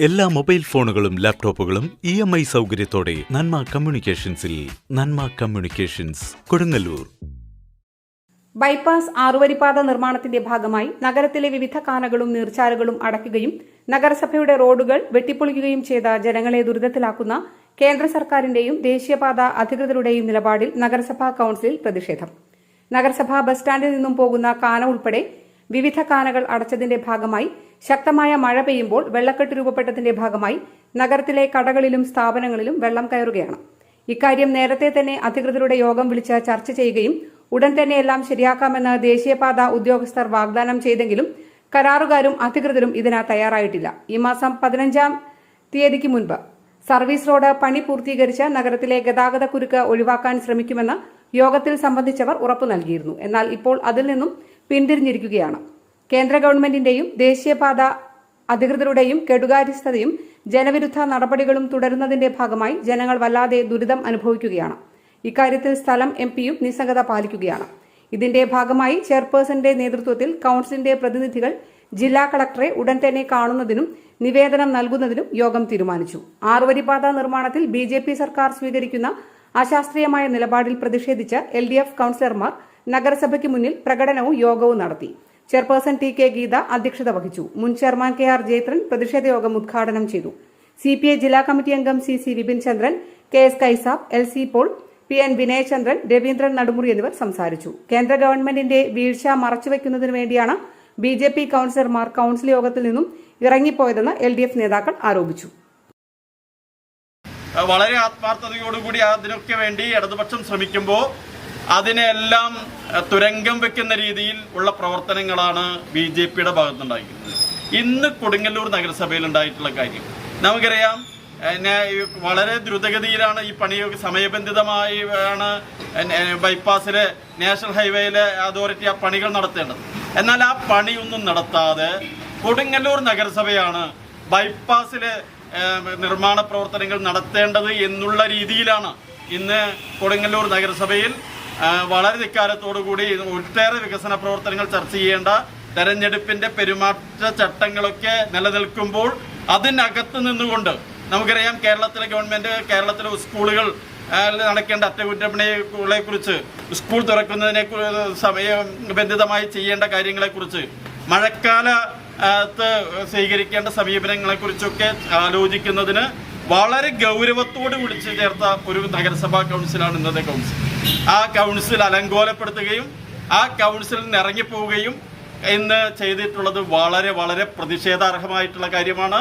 എല്ലാ മൊബൈൽ ഫോണുകളും ലാപ്ടോപ്പുകളും ഇ എം ഐ സൗകര്യത്തോടെ നന്മ കമ്മ്യൂണിക്കേഷൻസിൽ നന്മ കമ്മ്യൂണിക്കേഷൻസ് കൊടുങ്ങല്ലൂർ. ബൈപ്പാസ് ആറുവരിപ്പാത നിർമ്മാണത്തിന്റെ ഭാഗമായി നഗരത്തിലെ വിവിധ കാനകളും നീർച്ചാലുകളും അടയ്ക്കുകയും നഗരസഭയുടെ റോഡുകൾ വെട്ടിപ്പൊളിക്കുകയും ചെയ്ത ജനങ്ങളെ ദുരിതത്തിലാക്കുന്ന കേന്ദ്ര സർക്കാരിന്റെയും ദേശീയപാത അധികൃതരുടെയും നിലപാടിൽ നഗരസഭാ കൌൺസിലിൽ പ്രതിഷേധം. നഗരസഭാ ബസ് സ്റ്റാൻഡിൽ നിന്നും പോകുന്ന കാന ഉൾപ്പെടെ വിവിധ കാനകൾ അടച്ചതിന്റെ ഭാഗമായി ശക്തമായ മഴ പെയ്യുമ്പോൾ വെള്ളക്കെട്ട് രൂപപ്പെട്ടതിന്റെ ഭാഗമായി നഗരത്തിലെ കടകളിലും സ്ഥാപനങ്ങളിലും വെള്ളം കയറുകയാണ്. ഇക്കാര്യം നേരത്തെ തന്നെ അധികൃതരുടെ യോഗം വിളിച്ച് ചർച്ച ചെയ്യുകയും ഉടൻ തന്നെ എല്ലാം ശരിയാക്കാമെന്ന് ദേശീയപാത ഉദ്യോഗസ്ഥർ വാഗ്ദാനം ചെയ്തെങ്കിലും കരാറുകാരും അധികൃതരും ഇതിന് തയ്യാറായിട്ടില്ല. ഈ മാസം പതിനഞ്ചാം തീയതിക്ക് മുൻപ് സർവീസ് റോഡ് പണി പൂർത്തീകരിച്ച് നഗരത്തിലെ ഗതാഗത കുരുക്ക് ഒഴിവാക്കാൻ ശ്രമിക്കുമെന്ന് യോഗത്തിൽ സംബന്ധിച്ചവർ ഉറപ്പു നൽകിയിരുന്നു. എന്നാൽ ഇപ്പോൾ അതിൽ നിന്നും പിന്തിരിഞ്ഞിരിക്കുകയാണ്. കേന്ദ്ര ഗവൺമെന്റിന്റെയും ദേശീയപാത അധികൃതരുടെയും കെടുകാര്യസ്ഥതയും ജനവിരുദ്ധ നടപടികളും തുടരുന്നതിന്റെ ഭാഗമായി ജനങ്ങൾ വല്ലാതെ ദുരിതം അനുഭവിക്കുകയാണ്. ഇക്കാര്യത്തിൽ സ്ഥലം എം പിയും നിസ്സംഗത പാലിക്കുകയാണ്. ഇതിന്റെ ഭാഗമായി ചെയർപേഴ്സന്റെ നേതൃത്വത്തിൽ കൌൺസിലിന്റെ പ്രതിനിധികൾ ജില്ലാ കളക്ടറെ ഉടൻ തന്നെ കാണുന്നതിനും നിവേദനം നൽകുന്നതിനും യോഗം തീരുമാനിച്ചു. ആറുവരിപാത നിർമ്മാണത്തിൽ ബി സർക്കാർ സ്വീകരിക്കുന്ന അശാസ്ത്രീയമായ നിലപാടിൽ പ്രതിഷേധിച്ച് എൽ ഡി എഫ് കൌൺസിലർമാർ നഗരസഭയ്ക്ക് മുന്നിൽ പ്രകടനവും യോഗവും നടത്തി. ചെയർപേഴ്സൺ ടി കെ ഗീത അധ്യക്ഷത വഹിച്ചു. മുൻ ചെയർമാൻ കെ ആർ ജയത്രൻ പ്രതിഷേധ യോഗം ഉദ്ഘാടനം ചെയ്തു. സി പി ഐ ജില്ലാ കമ്മിറ്റി അംഗം C C Vipin Chandran K S Kaisab L C Paul P N Vinayachandran Raveendran Nadumuri എന്നിവർ സംസാരിച്ചു. കേന്ദ്ര ഗവൺമെന്റിന്റെ വീഴ്ച മറച്ചുവെക്കുന്നതിനു വേണ്ടിയാണ് ബി ജെ പി കൌൺസിലർമാർ കൌൺസിൽ യോഗത്തിൽ നിന്നും ഇറങ്ങിപ്പോയതെന്ന് എൽ ഡി എഫ് നേതാക്കൾ ആരോപിച്ചു. വളരെ ആത്മാർത്ഥതയോടുകൂടി അതിനൊക്കെ വേണ്ടി ഇടതുപക്ഷം ശ്രമിക്കുമ്പോൾ അതിനെല്ലാം തുരങ്കം വെക്കുന്ന രീതിയിൽ ഉള്ള പ്രവർത്തനങ്ങളാണ് ബി ജെ പിയുടെ ഭാഗത്തുണ്ടായിരിക്കുന്നത്. ഇന്ന് കൊടുങ്ങല്ലൂർ നഗരസഭയിൽ ഉണ്ടായിട്ടുള്ള കാര്യം. നമുക്കറിയാം വളരെ ദ്രുതഗതിയിലാണ് ഈ പണി സമയബന്ധിതമായി ആണ് ബൈപ്പാസിലെ നാഷണൽ ഹൈവേയിലെ അതോറിറ്റി ആ പണികൾ നടത്തേണ്ടത്. എന്നാൽ ആ പണിയൊന്നും നടത്താതെ കൊടുങ്ങല്ലൂർ നഗരസഭയാണ് ബൈപ്പാസിലെ നിർമ്മാണ പ്രവർത്തനങ്ങൾ നടത്തേണ്ടത് എന്നുള്ള രീതിയിലാണ് ഇന്ന് കൊടുങ്ങല്ലൂർ നഗരസഭയിൽ വളരെ ധിക്കാരത്തോടുകൂടി ഒട്ടേറെ വികസന പ്രവർത്തനങ്ങൾ ചർച്ച ചെയ്യേണ്ട തെരഞ്ഞെടുപ്പിന്റെ പെരുമാറ്റ ചട്ടങ്ങളൊക്കെ നിലനിൽക്കുമ്പോൾ അതിനകത്ത് നിന്നുകൊണ്ട് നമുക്കറിയാം കേരളത്തിലെ ഗവൺമെന്റ് കേരളത്തിലെ സ്കൂളുകൾ നടക്കേണ്ട അറ്റകുറ്റപ്പണികളെ കുറിച്ച് സ്കൂൾ തുറക്കുന്നതിനെ സമയബന്ധിതമായി ചെയ്യേണ്ട കാര്യങ്ങളെക്കുറിച്ച് മഴക്കാല സ്വീകരിക്കേണ്ട സമീപനങ്ങളെ കുറിച്ചൊക്കെ ആലോചിക്കുന്നതിന് വളരെ ഗൗരവത്തോട് വിളിച്ചു ചേർത്ത ഒരു നഗരസഭാ കൗൺസിലാണ് ഇന്നത്തെ കൗൺസിൽ. ആ കൗൺസിൽ അലങ്കോലപ്പെടുത്തുകയും ആ കൗൺസിലിൽ നിന്ന് ഇറങ്ങിപ്പോവുകയും ഇന്ന് ചെയ്തിട്ടുള്ളത് വളരെ വളരെ പ്രതിഷേധാർഹമായിട്ടുള്ള കാര്യമാണ്.